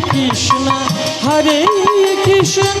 Krishna Hare Krishna.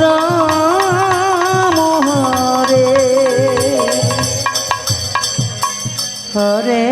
Ram Hare. Hare